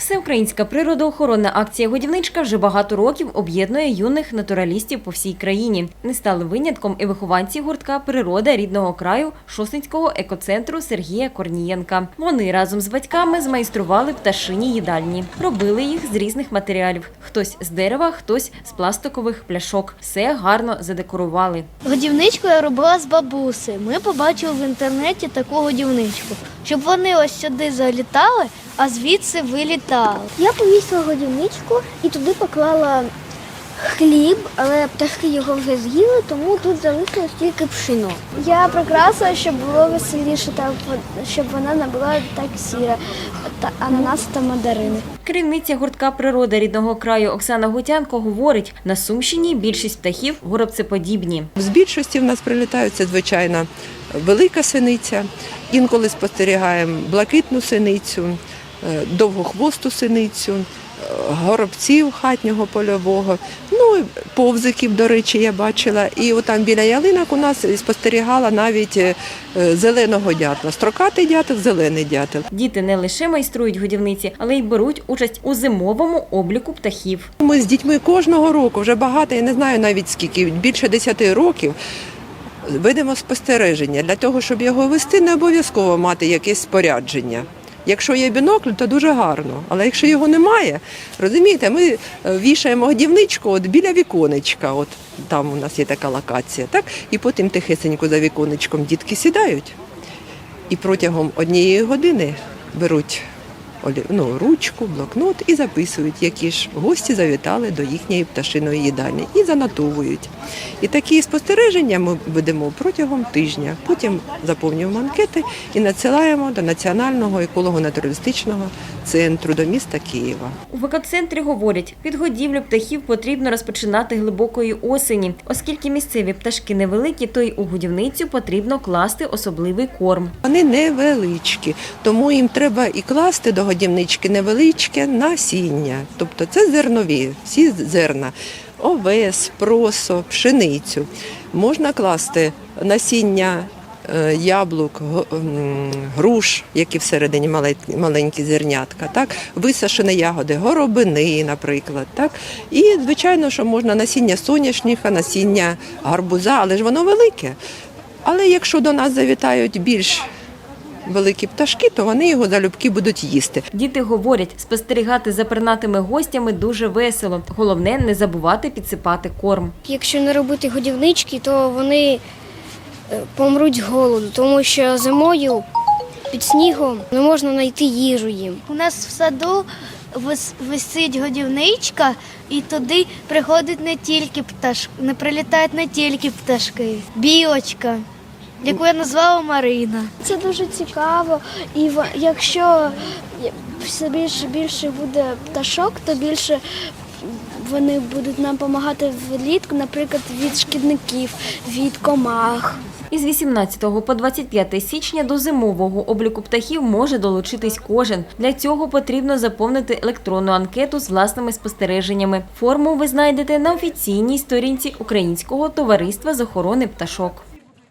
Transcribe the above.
Всеукраїнська природоохоронна акція Годівничка вже багато років об'єднує юних натуралістів по всій країні. Не стали винятком і вихованці гуртка Природа рідного краю Шосинського екоцентру Сергія Корнієнка. Вони разом з батьками змайстрували пташині їдальні. Робили їх з різних матеріалів: хтось з дерева, хтось з пластикових пляшок. Все гарно задекорували. Годівничку я робила з бабуси. Ми побачили в інтернеті таку годівничку, щоб вони ось сюди залітали, а звідси вилітали. Я повісила годівничку і туди поклала хліб, але пташки його вже з'їли, тому тут залишилось тільки пшено. Я прикрасила, щоб було веселіше, так, щоб вона не була так сіра, та ананас та мандарини. Керівниця гуртка Природа рідного краю Оксана Гутянко говорить: на Сумщині більшість птахів горобцеподібні. З більшості в нас прилітаються, звичайно, велика синиця. Інколи спостерігаємо блакитну синицю, довгохвосту синицю, е, горобців хатнього польового. Ну, і повзиків, до речі, я бачила. І отам біля ялинок у нас спостерігала навіть е, е, зеленого дятла. Строкатий дятел, зелений дятел. Діти не лише майструють годівниці, але й беруть участь у зимовому обліку птахів. Ми з дітьми кожного року, вже багато, я не знаю навіть скільки, більше 10 років. Ведемо спостереження. Для того, щоб його вести, не обов'язково мати якесь спорядження. Якщо є бінокль, то дуже гарно. Але якщо його немає, розумієте, ми е, вішаємо годівничку от біля віконечка. От там у нас є така локація, так? І потім тихесенько за віконечком дітки сідають і протягом однієї години беруть ну, ручку, блокнот і записують, які ж гості завітали до їхньої пташиної їдальні і занотовують. І такі спостереження ми ведемо протягом тижня. Потім заповнюємо анкети і надсилаємо до Національного еколого-натуралістичного центру до міста Києва. У екоцентрі говорять, підгодівлю птахів потрібно розпочинати глибокої осені, оскільки місцеві пташки невеликі, то й у годівницю потрібно класти особливий корм. Вони невеличкі, тому їм треба і класти до годівнички невеличке насіння. Тобто це зернові, всі зерна, овес, просо, пшеницю. Можна класти насіння е, яблук, груш, які всередині маленькі зернятка, так? висушені ягоди, горобини, наприклад. Так? І, звичайно, що можна насіння соняшника, насіння гарбуза, але ж воно велике. Але якщо до нас завітають більш великі пташки, то вони його залюбки будуть їсти. Діти говорять, спостерігати за пернатими гостями дуже весело. Головне не забувати підсипати корм. Якщо не робити годівнички, то вони е, помруть з голоду, тому що зимою під снігом не можна знайти їжу їм. У нас в саду вис- висить годівничка, і туди приходять не тільки пташки, не прилітають не тільки пташки. Білочка, яку я назвала Марина. Це дуже цікаво, і в- якщо все більше більше буде пташок, то більше вони будуть нам допомагати влітку, наприклад, від шкідників, від комах. Із 18 по 25 січня до зимового обліку птахів може долучитись кожен. Для цього потрібно заповнити електронну анкету з власними спостереженнями. Форму ви знайдете на офіційній сторінці Українського товариства з охорони пташок.